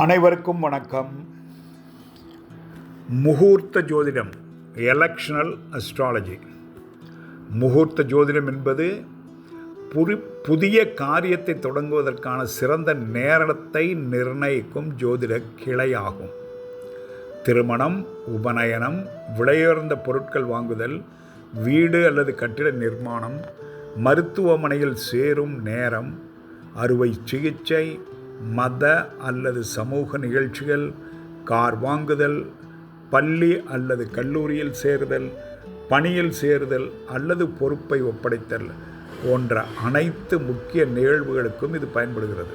அனைவருக்கும் வணக்கம். முகூர்த்த ஜோதிடம் எலக்ஷனல் அஸ்ட்ராலஜி முகூர்த்த ஜோதிடம் என்பது புரி புதிய காரியத்தை தொடங்குவதற்கான சிறந்த நேரத்தை நிர்ணயிக்கும் ஜோதிட கிளையாகும். திருமணம் உபநயனம் விலையுயர்ந்த பொருட்கள் வாங்குதல் வீடு அல்லது கட்டிட நிர்மாணம் மருத்துவமனையில் சேரும் நேரம் அறுவை சிகிச்சை மத அல்லது சமூக நிகழ்ச்சிகள் கார் வாங்குதல் பள்ளி அல்லது கல்லூரியில் சேருதல் பணியில் சேருதல் அல்லது பொறுப்பை ஒப்படைத்தல் போன்ற அனைத்து முக்கிய நிகழ்வுகளுக்கும் இது பயன்படுகிறது.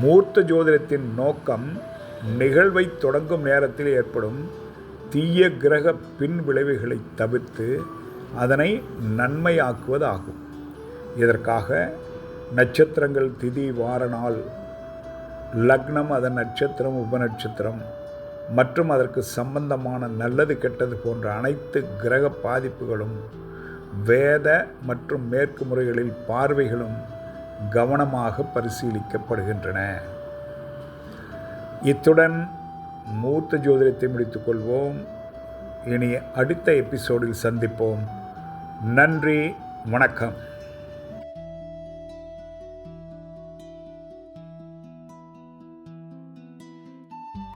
மூர்த்த ஜோதிடத்தின் நோக்கம் நிகழ்வை தொடங்கும் நேரத்தில் ஏற்படும் தீய கிரக பின் விளைவுகளை தவிர்த்து அதனை நன்மையாக்குவதாகும் இதற்காக நட்சத்திரங்கள் திதி வாரநாள். லக்னம் அதன் நட்சத்திரம் உபநட்சத்திரம். மற்றும் அதற்கு சம்பந்தமான நல்லது கெட்டது போன்ற அனைத்து கிரக பாதிப்புகளும் வேத மற்றும் மேற்கு முறைகளில் பார்வைகளும் கவனமாக பரிசீலிக்கப்படுகின்றன. இத்துடன் மூத்த ஜோதிடத்தை முடித்துக்கொள்வோம் இனி அடுத்த எபிசோடில் சந்திப்போம். நன்றி வணக்கம்.